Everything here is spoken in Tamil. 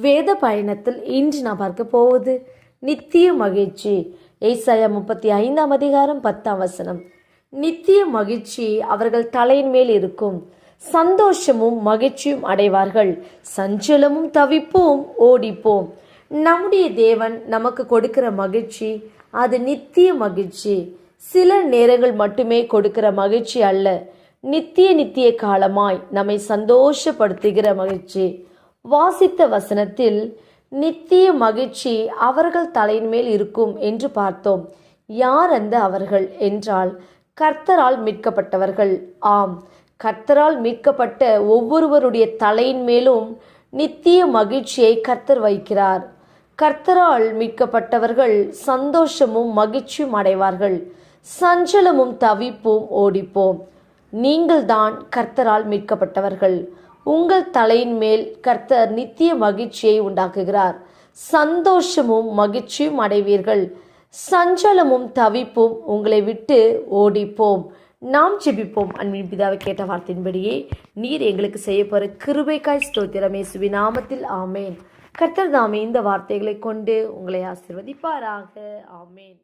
வேத பயணத்தில் இன்று நான் பார்க்க போவது நித்திய மகிழ்ச்சி. ஏசாயா முப்பத்தி ஐந்தாம் அதிகாரம் பத்தாம் வசனம். நித்திய மகிழ்ச்சி அவர்கள் தலையின் மேல் இருக்கும். சந்தோஷமும் மகிழ்ச்சியும் அடைவார்கள். சஞ்சலமும் தவிப்போம் ஓடிப்போம். நம்முடைய தேவன் நமக்கு கொடுக்கிற மகிழ்ச்சி அது நித்திய மகிழ்ச்சி. சில நேரங்கள் மட்டுமே கொடுக்கிற மகிழ்ச்சி அல்ல. நித்திய நித்திய காலமாய் நம்மை சந்தோஷப்படுத்துகிற மகிழ்ச்சி. வாசித்த வசனத்தில் நித்திய மகிழ்ச்சி அவர்கள் தலையின் மேல் இருக்கும் என்று பார்த்தோம். யார் அந்த அவர்கள்? என்றால் கர்த்தரால் மீட்கப்பட்டவர்கள். ஆம் கர்த்தரால் மீட்கப்பட்ட ஒவ்வொருவருடைய தலையின் மேலும் நித்திய மகிழ்ச்சியை கர்த்தர் வைக்கிறார். கர்த்தரால் மீட்கப்பட்டவர்கள் சந்தோஷமும் மகிழ்ச்சியும் அடைவார்கள். சஞ்சலமும் தவிப்பும் ஓடிப்போம். நீங்கள்தான் கர்த்தரால் மீட்கப்பட்டவர்கள். உங்கள் தலையின் மேல் கர்த்தர் நித்திய மகிழ்ச்சியை உண்டாக்குகிறார். சந்தோஷமும் மகிழ்ச்சியும் அடைவீர்கள். சஞ்சலமும் தவிப்பும் உங்களை விட்டு ஓடிப்போம். நாம் ஜெபிப்போம். அன்பின் பிதாவை கேட்ட வார்த்தையின்படியே நீர் எங்களுக்கு செய்ய போகிற கிருபைக்காய் ஸ்தோத்திரமே. இயேசுவின் நாமத்தில் ஆமேன். கர்த்தர் தாமே இந்த வார்த்தைகளை கொண்டு உங்களை ஆசிர்வதிப்பாராக. ஆமேன்.